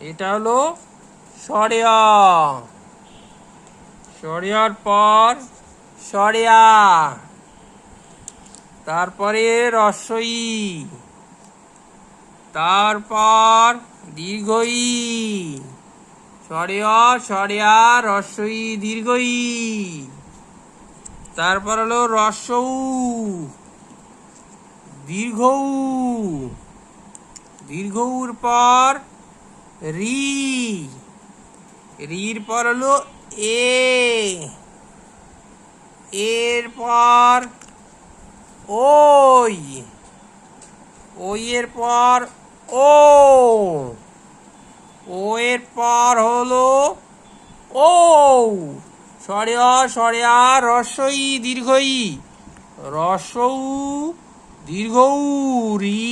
এটা হলো সরিয়া। সরিয়ার পর সরিয়া। তারপরে রসই। তারপর দীর্ঘই। সরিয়া সরিয়া, রসই, দীর্ঘই। তারপর হলো রসৌ দীর্ঘ দীর্ঘর পর রি। রির পর হলো এ। এর পর ওই। ওই এর পর ও। ও এর পর হলো ও। সরিয়া সরিয়া রসই দীর্ঘই। রসৌ দীর্ঘ রি।